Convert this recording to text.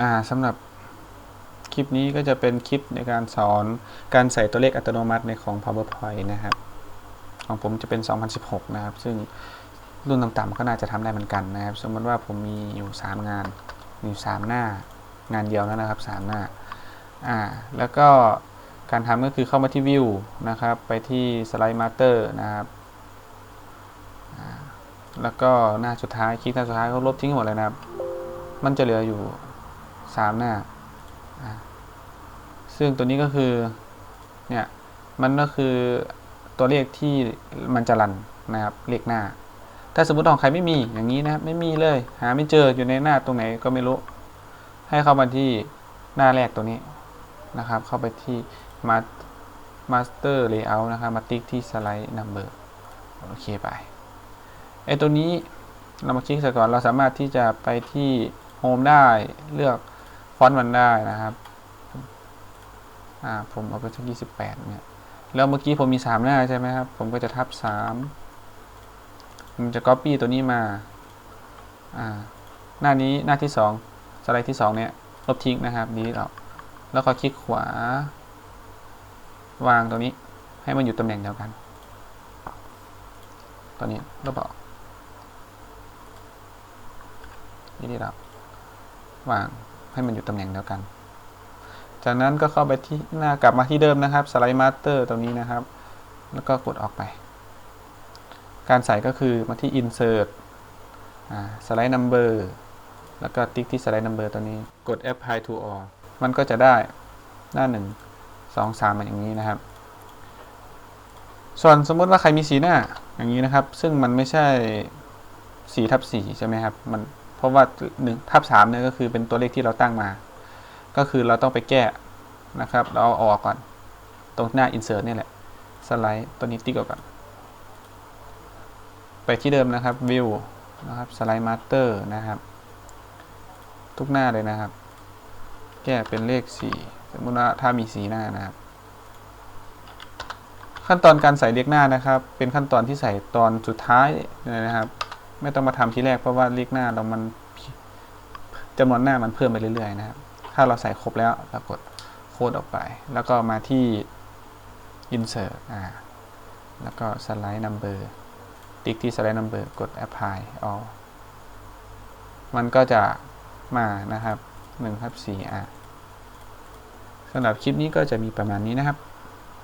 อ่าสำหรับคลิปนี้ก็จะเป็นคลิปในการสอนการใส่ตัวเลขอัตโนมัติในของ PowerPoint นะครับ ของผมจะเป็น 2016 นะครับ ซึ่งรุ่นต่ำๆก็น่าจะทำได้เหมือนกันนะครับ สมมติว่าผมมีอยู่ 3 งานมีอยู่3หน้างานเดียวแล้วนะครับ 3 หน้าอ่าแล้วก็การทำก็คือเข้ามาที่ View นะครับ ไปที่ Slide Master นะครับแล้วก็หน้าสุดท้ายคลิกหน้าสุดท้ายก็ลบทิ้งหมดเลยนะครับ มันจะเหลืออยู่ 3หน้า ซึ่งตัวนี้ก็คือ เนี่ย มันก็คือตัวเลขที่มันจะรันนะครับ เลขหน้า ถ้าสมมติของใครไม่มีอย่างนี้นะครับไม่มีเลย หาไม่เจออยู่ในหน้าตรงไหนก็ไม่รู้ ให้เข้ามาที่หน้าแรกตัวนี้นะครับ เข้าไปที่มา master layout นะครับ มาติ๊กที่ slide number โอเคไปไอตัวนี้เรามาคลิกก่อนเราสามารถที่จะไปที่ home ได้เลือก อนต์มันได้นะครับอ่าผมเอาไปที่28เนี่ย แล้วเมื่อกี้ผมมี3หน้าใช่ไหมครับ ผมก็จะทับ3มันจะ copy ตัวนี้มาอ่าหน้านี้หน้าที่2สไลด์ที่2เนี่ย ลบทิ้งนะครับนี้ออกแล้วก็คลิกขวา วางตรงนี้ ให้มันอยู่ตำแหน่งเดียวกันตัวนี้ลบออกนี่ที่เราวาง ให้มันอยู่ตำแหน่งเดียวกัน จากนั้นก็เข้าไปที่หน้ากลับมาที่เดิมนะครับสไลด์มาสเตอร์ตรงนี้นะครับ แล้วก็กดออกไป การใส่ก็คือมาที่ insert สไลด์ number แล้วก็ติ๊กที่ slide number ตัวนี้กด apply to all มันก็จะได้หน้า 1 2 3มันอย่างนี้นะครับ ส่วนสมมติว่าใครมีสีหน้าอย่างนี้นะครับ ซึ่งมันไม่ใช่4ทับ4ใช่ไหมครับ มัน เพราะว่า1ทับ3เนี่ยก็คือเป็นตัวเลขที่เราตั้งมา ก็คือเราต้องไปแก้นะครับ เราเอาออกก่อน ตรงหน้า insert นี่แหละ สไลด์ตัวนี้ติ๊กออกก่อน ไปที่เดิมนะครับ view นะครับ slide master นะครับ ทุกหน้าเลยนะครับ แก้เป็นเลข 4 สมมติว่าถ้ามีสีหน้านะครับ ขั้นตอนการใส่เลขหน้านะครับ เป็นขั้นตอนที่ใส่ตอนสุดท้ายนะครับ ไม่ต้องมาทำทีแรกเพราะว่าเลขหน้าเรามันจำนวนหน้ามันเพิ่มไปเรื่อยๆนะครับ ถ้าเราใส่ครบแล้วเรากดโค้ดออกไป แล้วก็มาที่ insert อ่า แล้วก็ slide number ติ๊กที่ slide number กด apply all มันก็จะมานะครับ1ทับ4อะสำหรับคลิปนี้ก็จะมีประมาณนี้นะครับ